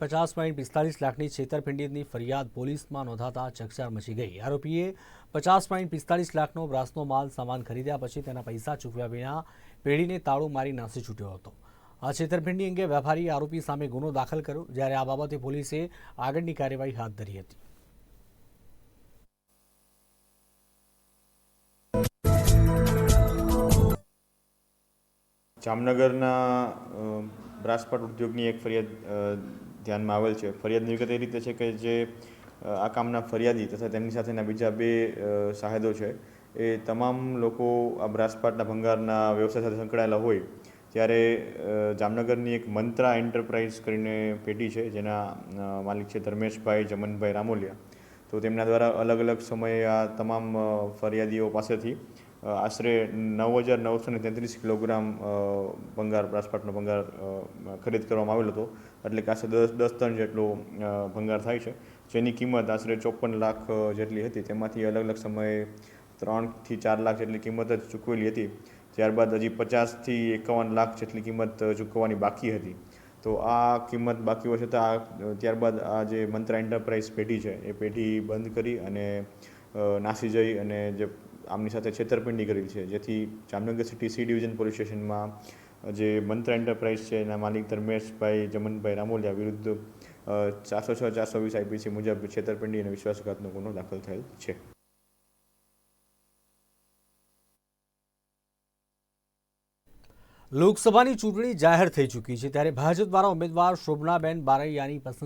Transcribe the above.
પચાસ પોઈન્ટ પિસ્તાલીસ લાખની છેતરપિંડીની ફરિયાદ પોલીસમાં નોંધાતા ચકચાર મચી ગઈ. આરોપીએ પચાસ પોઈન્ટ પિસ્તાલીસ લાખનો બ્રાસનો માલ સામાન ખરીદ્યા પછી તેના પૈસા ચૂકવ્યા વિના પેઢીને તાળું મારી નાસી છૂટ્યો હતો. આ છેતરપિંડી અંગે વેપારીએ આરોપી સામે ગુનો દાખલ કર્યો, જ્યારે આ બાબતે પોલીસે આગળની કાર્યવાહી હાથ ધરી હતી. જામનગરના બ્રાસપાટ ઉદ્યોગની એક ફરિયાદ ધ્યાનમાં આવેલ છે. ફરિયાદની વિગત એ રીતે છે કે જે આ કામના ફરિયાદી તથા તેમની સાથેના બીજા બે સાહેદો છે, એ તમામ લોકો આ બ્રાસપાટના ભંગારના વ્યવસાય સાથે સંકળાયેલા હોય, ત્યારે જામનગરની એક મંત્રા એન્ટરપ્રાઇઝ કરીને પેઢી છે, જેના માલિક છે ધર્મેશભાઈ જમનભાઈ રામોલિયા. તો તેમના દ્વારા અલગ અલગ સમયે આ તમામ ફરિયાદીઓ પાસેથી આશરે નવ હજાર નવસો ને તેત્રીસ કિલોગ્રામ ભંગાર, બ્રાસપાટનો ભંગાર ખરીદ કરવામાં આવેલો હતો. એટલે કે આશરે દસ દસ ટન જેટલો ભંગાર થાય છે. જેની કિંમત આશરે ચોપન લાખ જેટલી હતી. તેમાંથી અલગ અલગ સમયે ત્રણથી ચાર લાખ જેટલી કિંમત જ ચૂકવેલી હતી. ત્યારબાદ હજી પચાસથી એકાવન લાખ જેટલી કિંમત ચૂકવવાની બાકી હતી. તો આ કિંમત બાકી હોય આ ત્યારબાદ આ જે મંત્રા એન્ટરપ્રાઇઝ પેઢી છે, એ પેઢી બંધ કરી અને નાસી જઈ અને જે આમની સાથે છેતરપિંડી કરેલી છે. જેથી Jamnagar city C division police સ્ટેશનમાં જે મંત્રા એન્ટરપ્રાઇઝ છે એના માલિક ધર્મેશભાઈ જમનભાઈ રામોલિયા વિરુદ્ધ ચારસો છ, ચારસો વીસ આઈપીસી મુજબ છેતરપિંડી અને વિશ્વાસઘાતનો ગુનો દાખલ થયેલ છે. લોકસભાની ચૂંટણી જાહેર થઈ ચૂકી છે. ત્યારે ભાજપ દ્વારા ઉમેદવાર શોભનાબેન બારૈયાની પસંદગી